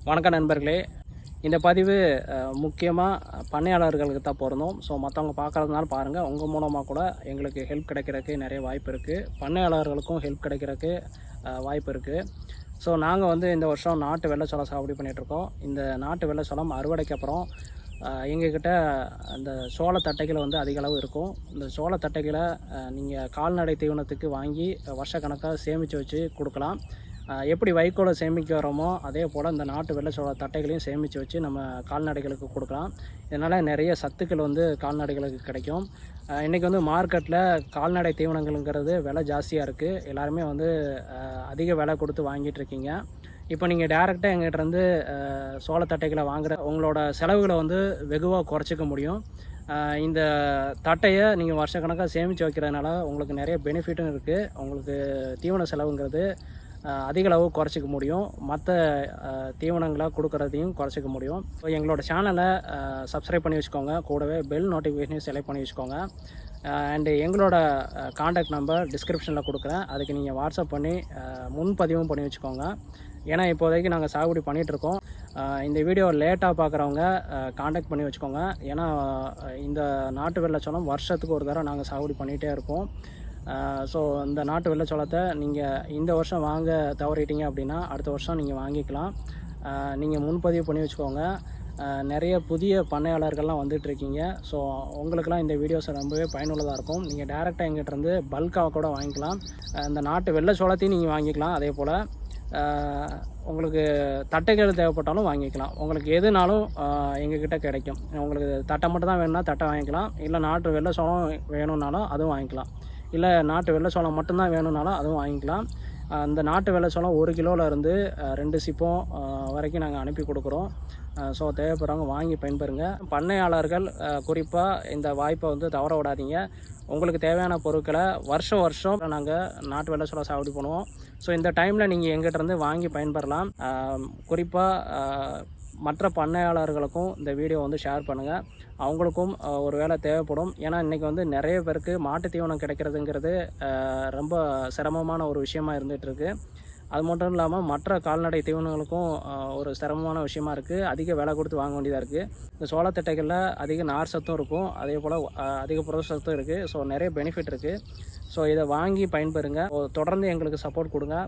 வணக்கம் நண்பர்களே. இந்த பதிவு முக்கியமாக பண்ணையாளர்களுக்கு தான் பொருந்தும். ஸோ மற்றவங்க பார்க்குறதுனால பாருங்கள் உங்கள் மூலமாக கூட எங்களுக்கு ஹெல்ப் கிடைக்கிறதுக்கு நிறைய வாய்ப்பு இருக்குது பண்ணையாளர்களுக்கும் ஹெல்ப் கிடைக்கிறதுக்கு வாய்ப்பு இருக்குது ஸோ நாங்கள் வந்து இந்த வருஷம் நாட்டு வெள்ளைச்சோளம் சாகுபடி பண்ணிகிட்ருக்கோம் இந்த நாட்டு வெள்ளைச்சோளம் அறுவடைக்கு அப்புறம் அஹ், எங்ககிட்ட அந்த சோளத்தட்டைகள் வந்து அதிக அளவு இருக்கும். இந்த சோளத்தட்டைகளை நீங்கள் கால்நடை தீவனத்துக்கு வாங்கி வருஷக்கணக்காக சேமித்து வச்சு கொடுக்கலாம். எப்படி வைக்கோலை சேமிக்க வரோமோ அதே போல் இந்த நாட்டு வெள்ளைச்சோள தட்டைகளையும் சேமித்து வச்சு நம்ம கால்நடைகளுக்கு கொடுக்கலாம். இதனால் நிறைய சத்துக்கள் வந்து கால்நடைகளுக்கு கிடைக்கும். இன்றைக்கி வந்து மார்க்கெட்டில் கால்நடை தீவனங்கள்ங்கிறது விலை ஜாஸ்தியாக இருக்குது எல்லாருமே வந்து அதிக விலை கொடுத்து வாங்கிட்டுருக்கீங்க இப்போ நீங்கள் டேரெக்டாக எங்கிட்டருந்து சோளத்தட்டைகளை வாங்குற உங்களோட செலவுகளை வந்து வெகுவாக குறைச்சிக்க முடியும். இந்த தட்டையை நீங்கள் வருஷக்கணக்காக சேமித்து வைக்கிறதுனால உங்களுக்கு நிறைய பெனிஃபிட்டும் இருக்குது உங்களுக்கு தீவன செலவுங்கிறது அதிக அளவு குறைச்சிக்க முடியும். மற்ற தீவனங்களை கொடுக்குறதையும் குறைச்சிக்க முடியும். ஸோ எங்களோட சேனலை சப்ஸ்கிரைப் பண்ணி வச்சுக்கோங்க. கூடவே பெல் நோட்டிஃபிகேஷனையும் செலக்ட் பண்ணி வச்சுக்கோங்க. அண்டு எங்களோட காண்டாக்ட் நம்பர் டிஸ்கிரிப்ஷனில் கொடுக்குறேன். அதுக்கு நீங்கள் வாட்ஸ்அப் பண்ணி முன்பதிவும் பண்ணி வச்சுக்கோங்க. ஏன்னா இப்போதைக்கு நாங்கள் சாகுபடி பண்ணிகிட்ருக்கோம் இந்த வீடியோ லேட்டாக பார்க்குறவங்க காண்டாக்ட் பண்ணி வச்சுக்கோங்க. ஏன்னா இந்த நாட்டு வெள்ளச்சோளம் வருஷத்துக்கு ஒரு தடவை நாங்கள் சாகுபடி பண்ணிகிட்டே இருப்போம். ஸோ இந்த நாட்டு வெள்ளைச்சோளத்தை நீங்கள் இந்த வருஷம் வாங்க தவறிட்டீங்க அப்படின்னா அடுத்த வருஷம் நீங்கள் வாங்கிக்கலாம். நீங்கள் முன்பதிவு பண்ணி வச்சுக்கோங்க. நிறைய புதிய பண்ணையாளர்கள்லாம் வந்துட்டுருக்கீங்க. ஸோ உங்களுக்கெல்லாம் இந்த வீடியோஸ் ரொம்பவே பயனுள்ளதாக இருக்கும். நீங்கள் டேரெக்டாக எங்கிட்டருந்து பல்காக கூட வாங்கிக்கலாம். இந்த நாட்டு வெள்ளை சோளத்தையும் நீங்கள் வாங்கிக்கலாம் அதே போல். உங்களுக்கு தட்டைகள் தேவைப்பட்டாலும் வாங்கிக்கலாம். உங்களுக்கு எதுனாலும் எங்ககிட்ட கிடைக்கும். உங்களுக்கு தட்டை மட்டும் தான் வேணும்னா தட்டை வாங்கிக்கலாம். இல்லை நாட்டு வெள்ளை சோளம் வேணும்னாலும் அதுவும் வாங்கிக்கலாம். இல்லை நாட்டு வெள்ளை சோளம் மட்டும்தான் வேணும்னாலும் அதுவும் வாங்கிக்கலாம். அந்த நாட்டு வெள்ளை சோளம் ஒரு கிலோவிலேருந்து ரெண்டு சிப்பம் வரைக்கும் நாங்கள் அனுப்பி கொடுக்குறோம். ஸோ தேவைப்படுறவங்க வாங்கி பயன்பெறுங்க. பண்ணையாளர்கள் குறிப்பாக இந்த வாய்ப்பை வந்து தவற விடாதீங்க. உங்களுக்கு தேவையான பொருட்களை வருஷம் வருஷம் நாங்கள் நாட்டு வெள்ளை சோளம் சாகுபடி பண்ணுவோம். ஸோ இந்த டைமில் நீங்கள் எங்கிட்டேருந்து வாங்கி பயன்பெறலாம். குறிப்பாக மற்ற பண்ணையாளர்களுக்கும் இந்த வீடியோ வந்து ஷேர் பண்ணுங்கள் அவங்களுக்கும் ஒரு வேலை தேவைப்படும். ஏன்னா இன்றைக்கி வந்து நிறைய பேருக்கு மாட்டு தீவனம் கிடைக்கிறதுங்கிறது ரொம்ப சிரமமான ஒரு விஷயமா இருந்துகிட்ருக்கு. அது மட்டும் இல்லாமல் மற்ற கால்நடை தீவனங்களுக்கும் ஒரு சிரமமான விஷயமா இருக்குது அதிக விலை கொடுத்து வாங்க வேண்டியதாக இருக்குது இந்த சோளத்தட்டைகளில் அதிக நார் சத்தும் இருக்கும். அதே போல் அதிக புரத சத்தும் இருக்குது ஸோ நிறைய பெனிஃபிட் இருக்குது ஸோ இதை வாங்கி பயன்பெறுங்க. தொடர்ந்து எங்களுக்கு சப்போர்ட் கொடுங்க.